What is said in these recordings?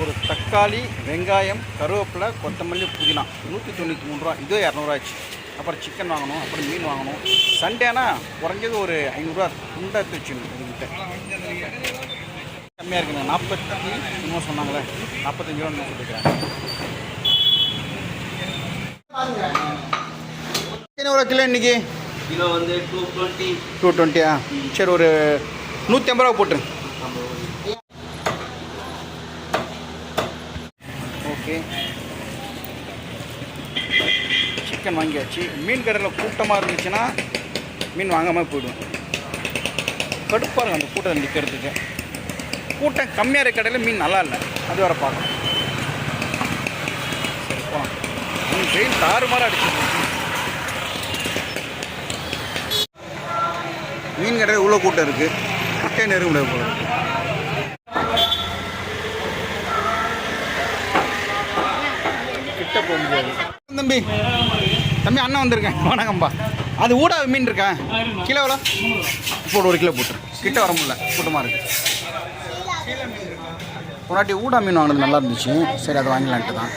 ஒரு தக்காளி வெங்காயம் கருவேப்பிலை கொத்தமல்லி புதினா. நூற்றி தொண்ணூற்றி மூணு ரூபா. இதே இரநூறுவாச்சு அப்புறம் சிக்கன் வாங்கணும் அப்புறம் மீன் வாங்கணும். சண்டேனா குறைஞ்சது ஒரு ஐநூறுரூவா துண்டா எடுத்து வச்சுக்கணும் இதுக்கிட்ட கம்மியாக இருக்குங்க நாற்பத்தி இன்னும் சொன்னாங்களே. நாற்பத்தஞ்சு ரூபா சொல்லியிருக்கிறேன் எவ்வளோ கிலோ இன்னைக்கு? கிலோ வந்து டூ டுவெண்ட்டி டூ டுவெண்ட்டியா சரி ஒரு நூற்றி ஐம்பது ரூபா போட்டுருங்க. சிக்கன் வாங்கியாச்சு. மீன் கடையில் கூட்டமாக இருந்துச்சுன்னா மீன் வாங்காமல் போயிடுவேன். கடுப்பாக இருக்கும் அந்த கூட்டம் நிற்கிறதுக்கு கூட்டம் கம்மியாக இருக்க கடையில் மீன் நல்லா இல்லை. அது வர பார்க்கலாம் சரி மீன் வெயில் தாறுமாறாக அடிச்சிருக்கு மீன் கடையில் இவ்வளோ கூட்டம் இருக்குது மட்டை நெருங்க முடியாது போல கிட்ட போக முடியாது. தம்பி தம்பி அண்ணன் வந்திருக்கேன். வணக்கம்பா அது ஊடா மீன் இருக்கா? கிலோ எவ்வளோ? ஒரு கிலோ போட்டு கிட்ட வர முடியல. கூட்டமாக இருக்கு. ஒரு ஊடா மீன் வாங்கினது நல்லா இருந்துச்சு. சரி அதை வாங்கலான்ட்டு தான்.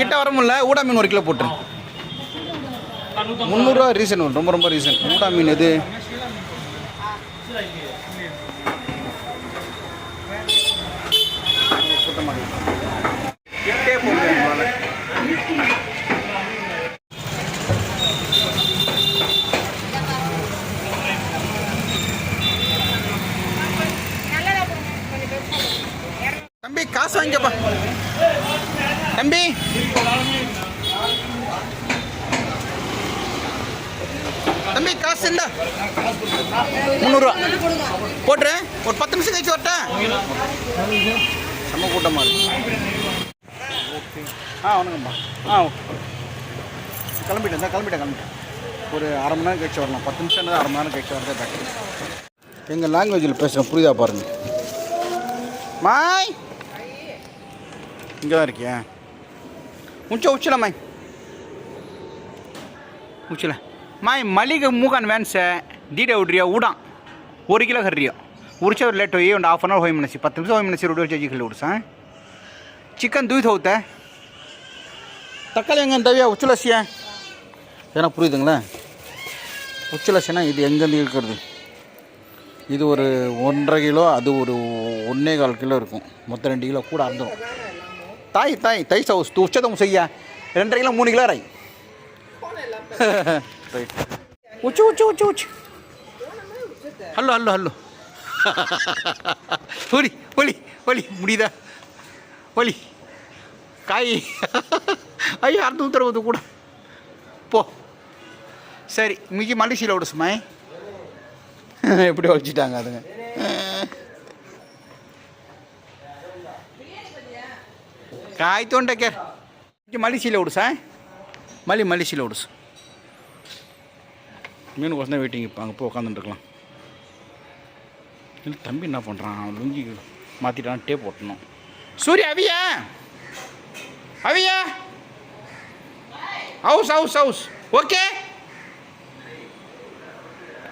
கிட்ட வர முடியல. ஊடா மீன் ஒரு கிலோ போட்டுரு. முந்நூறுரூவா ரீசன் ரொம்ப ரொம்ப ரீசன். ஊடா மீன் எது கூட்டமாக இருக்கு. கிட்டே போக முடியாது நம்மளால. தம்பி காசு வாங்கிக்கப்பா. தம்பி. தம்பி காசு இந்த. முந்நூறுரூவா போட்டுறேன் ஒரு பத்து நிமிஷம் கழிச்சு வரட்டேன் செம்ம கூட்டமாக இருக்கு. ஆ வணக்கம்மா ஆ கிளம்பிட்டேன் தான் கிளம்பிட்டேன் கிளம்பிட்டேன். ஒரு அரை மணி நேரம் கழிச்சு வரலாம். பத்து நிமிஷம் தான் அரை மணி நேரம் கழிச்சு வரதே பேக் எங்கள் லாங்குவேஜில் பேசுகிறேன் புரியுதா பாருங்க. மாய்! இங்கே தான் இருக்கியா உச்ச உச்சல மாய் ಉಚ್ಚಲ ಮಾಯ್ ಮಲ್ಲಿಗೆ ಮೂಗನ್ ವ್ಯಾನ್ಸೆ ದೀಡೆ ಉಡ್ರಿಯ ಉಡಾಂ ஒரு கிலோ கறியோ உரிச்ச ஒரு லேட் ಹೋಗಿ ಒಂದು ಹಾಫ್ ಅನ್ ಅವರ್ ಹೋಗಿ ಮನಸಿ ಪತ್ತು ನಿಮಿಷ ಹೋಗಿ ಮನಸಿ ರುಡಿ ಚಜಿ ಕಿಲೋ ಉಡ್ಸ ಚಿಕನ್ தூய் ಹೋಗುತ್ತೆ தக்காளி எங்கே தவியா உச்சலசியா ஏன்னா புரியுதுங்களா உச்சலசினா இது எங்கேருந்து இருக்கிறது இது ஒரு ஒன்றரை கிலோ அது ஒரு ஒன்றே கால் கிலோ இருக்கும் மொத்தம் ரெண்டு கிலோ கூட அறந்துடும் tay tay tay sầu tu chết ông xì à đến đây là mua đi lên này uchu uchu uchu uchu hello hello hello ஒலி ஒலி ஒலி முடியுதா ஒலி காய் ஐயோ அறுத்து ஊத்துறது கூட போ சரி இன்னைக்கு மலேசியில் விட சும்மா எப்படி ஒழிச்சிட்டாங்க அதுங்க காய் தோண்டக்கர் மலிசியில் விடு சார் மல்லி மலிசியில் விடு மீன் தான் வெயிட்டிங் இப்போ அங்கே போய் உட்காந்துட்டுருக்கலாம் இல்லை தம்பி என்ன பண்ணுறான் லுங்கி மாற்றிட்டான் டேப் போட்டணும் சூர்யா அவியா! அவியா! House house house. Okay?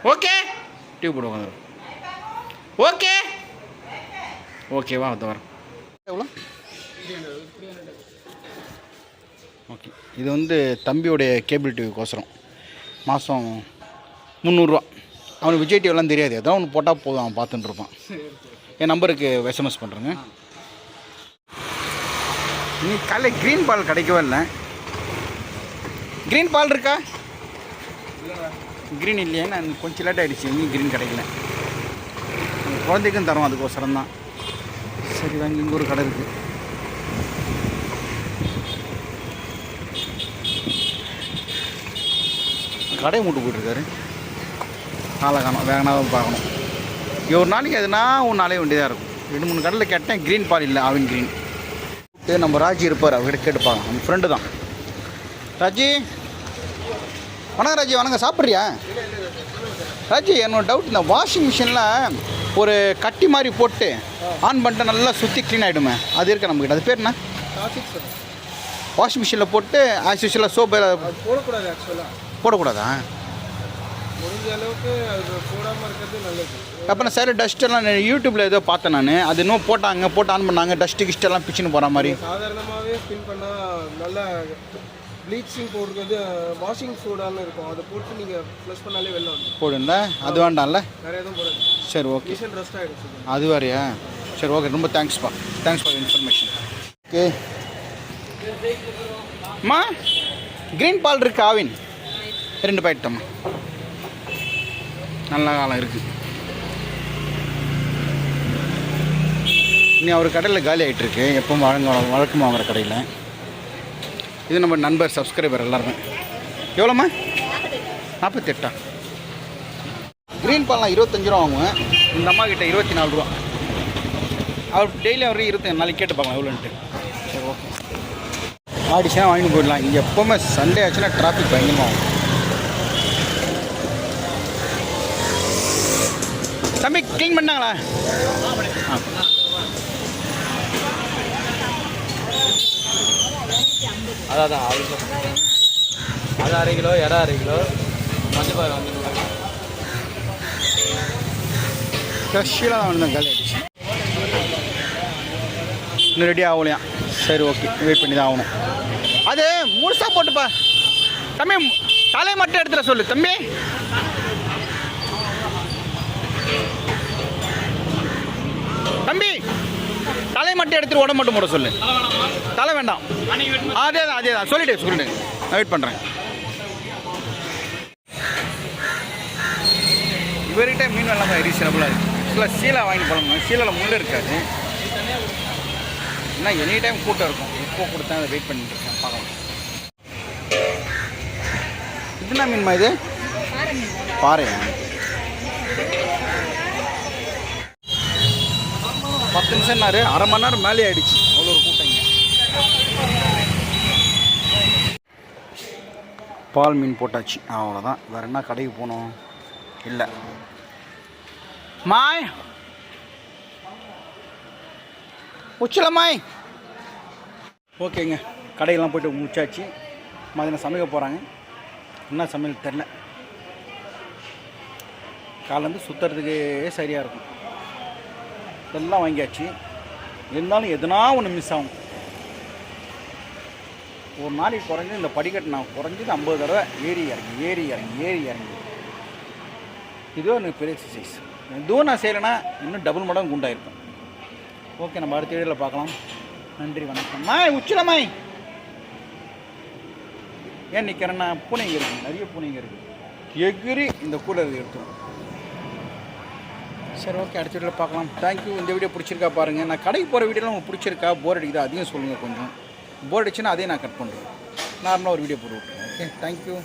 Okay? Tube போட உட்காந்துரு ஓகே? ஓகேவா அது வரேன் எவ்வளோ? ஓகே. இது வந்து தம்பியோடைய கேபிள் டிவிக்கோசரம் மாதம் முந்நூறுரூவா அவனுக்கு விஜய் டிவிலாம் தெரியாது. ஏதோ ஒன்று போட்டால் போதும் அவன் பார்த்துட்டு இருப்பான். என் நம்பருக்கு எஸ்எம்எஸ் பண்ணுறேங்க நீ காலைல க்ரீன் பால் கிடைக்கவே இல்லை. க்ரீன் பால் இருக்கா? க்ரீன் இல்லையே நான் கொஞ்சம் லேட் ஆகிடுச்சு இன்னும் க்ரீன் கிடைக்கல. குழந்தைக்கும் தரோம் அதுக்கோசரம் தான் சரி வாங்கி இங்கே ஒரு கடை இருக்குது கடை மூட்டு போயிட்டுருக்காரு. ஆளை காணும் வேகனா பார்க்கணும். இங்க ஒரு நாளைக்கு எதுனா ஒரு நாளே வேண்டியதாக இருக்கும். ரெண்டு மூணு கடையில் கேட்டேன் க்ரீன் பால் இல்லை ஆவின் க்ரீன் நம்ம ராஜி இருப்பார் அவர்கிட்ட கேட்டுப்பாங்க. நம்ம ஃப்ரெண்டு தான். ராஜி? வணக்கம் ராஜி வணக்கம். சாப்பிட்றியா? ராஜி என்னோட டவுட் இந்த வாஷிங் மிஷினில் ஒரு கட்டி மாதிரி போட்டு ஆன் பண்ணிட்டு நல்லா சுற்றி க்ளீன் ஆகிடுமே அது இருக்கா நம்மக்கிட்ட அது பேர் என்ன? வாஷிங் மிஷினில் போட்டு ஆஸ் யூஷுவலாக சோப்பு போடக்கூடாது ஆக்சுவலாக போடக்கூடாதா? முடிஞ்ச அளவுக்கு அது போடாமல் இருக்கிறது நல்லது. அப்புறம் சார் டஸ்ட்டெல்லாம் யூடியூப்பில் ஏதோ பார்த்தேன் நான். அது இன்னும் போட்டாங்க போட்டு ஆன் பண்ணாங்க டஸ்ட்டு கிஸ்டெல்லாம் பிச்சுன்னு போகிற மாதிரி. சாதாரணமாகவே ஸ்பின் பண்ணால் நல்லா ப்ளீச்சிங் பவுடருக்கு வந்து வாஷிங் சோடான்னு இருக்கும். அதை போட்டு நீங்கள் ப்ளஸ் பண்ணாலே வெளில வந்துடும் போடுங்களா அது வேண்டாம்ல? வேறு எதுவும் போடாது. சரி ஓகே மிஷின் ரெஸ்ட் ஆகிடுச்சு அது வேறையா? சரி ஓகே ரொம்ப தேங்க்ஸ்ப்பா தேங்க்ஸ் ஃபார் இன்ஃபர்மேஷன் ஓகே அம்மா க்ரீன் பால் இருக்கு ஆவின்? ரெண்டு பாக்கெட் நல்ல காலம் இருக்கு. இனி அவர் கடையில் காலி ஆகிட்டு இருக்கு எப்பவும் வழங்க வழக்கமாக வாங்குற கடையில். இது நம்ம நண்பர் சப்ஸ்கிரைபர் எல்லாருமே. எவ்வளோம்மா? நாற்பத்தெட்டா க்ரீன் பால்லாம் இருபத்தஞ்சு ரூபா வாங்குவேன். இந்த அம்மா கிட்ட இருபத்தி நாலு ரூபா. அவர் டெய்லி அவர் இருபத்தி நாளைக்கு கேட்டு பார்க்கலாம் எவ்வளோன்ட்டு. சரி ஓகே ஆடிச்சுன்னா வாங்கிட்டு போயிடலாம். இங்கே எப்போவுமே சண்டே ஆச்சுன்னா டிராஃபிக் பயங்கரமாக ஆகும் தம்பி க்ளீன் பண்ணாங்களா அதான் அதான் அவருக்கு அது அரை கிலோ இறா அரை கிலோ. மஞ்சள் பாரு வந்து ஃப்ரெஷ்ஷாக தான் வந்து காலி ஆகிடுச்சு இன்னும் ரெடி ஆகலையா? சரி ஓகே வெயிட் பண்ணி தான் ஆகணும். அது முழுசாக போட்டுப்பா. தம்பி தலை மட்டும் எடுத்துட சொல்லு. தம்பி தம்பி தலை மட்டும் எடுத்துட்டு உடம்பு மட்டும் போட சொல்லு. தலை வேண்டாம். அதே தான் அதே தான். சொல்லிட்டு சொல்லிட்டு நான் வெயிட் பண்ணுறேன் இவர்கிட்ட மீன் வெள்ளம் ரீசனபுளாக இருக்குது ஆக்சுவலாக சீலா வாங்கி போகணும் சீலாவில் முள் இருக்காது. ஏன்னா எனி டைம் கூட்டம் இருக்கும். எப்போ கொடுத்தா அதை வெயிட் பண்ணிட்டு இருக்கேன் பார்க்கலாம். இது என்ன மீன்மா இது? பாறையா? பத்து நிமிஷம்னாரு அரை மணி நேரம் மேலே ஆயிடுச்சு. அவ்வளோ ஒரு கூட்டங்க பால் மீன் போட்டாச்சு. அவ்வளோதான். வேறு என்ன கடைக்கு போகணும் இல்லை. மாய்! உச்சில மாய்! ஓகேங்க. கடையெல்லாம் போயிட்டு முடிச்சாச்சு. மதியம் சமைக்க போகிறாங்க என்ன சமையல் தெரில காலேருந்து சுற்றுறதுக்கே சரியாக இருக்கும். எல்லாம் வாங்கியாச்சு. இருந்தாலும் எதனா ஒன்று மிஸ் ஆகும். ஒரு நாளைக்கு குறைஞ்சது இந்த படிக்கட்டு நான் குறைஞ்சது ஐம்பது தடவை ஏறி இறங்கி ஏறி இறங்கி ஏறி இறங்கி. இதுவே எனக்கு பெரிய எக்ஸசைஸ் இதுவும் நான் செய்யலைன்னா இன்னும் டபுள் மடங்கு குண்டாயிருக்கும். ஓகே நம்ம அடுத்த வீடியோவில் பார்க்கலாம். நன்றி வணக்கம். மாய் உச்சிலமாய் ஏன் நிற்கிறேன்னா பூனைங்க இருக்குது நிறைய பூனைங்க இருக்குது எகிரி இந்த கூலர் எடுத்துரும் சரி ஓகே அடுத்த வீடியோவில் பார்க்கலாம். தேங்க்யூ இந்த வீடியோ பிடிச்சிருக்கா பாருங்கள் நான் கடைக்கு போகிற வீடியோலாம் உங்களுக்கு பிடிச்சிருக்கா? போர் அடிக்குதா? அதையும் சொல்லுங்கள் கொஞ்சம். போர் அடிச்சுன்னா அதையும் நான் கட் பண்ணுறேன் நார்மலாக ஒரு வீடியோ போட்டு விட்றேன் ஓகே தேங்க்யூ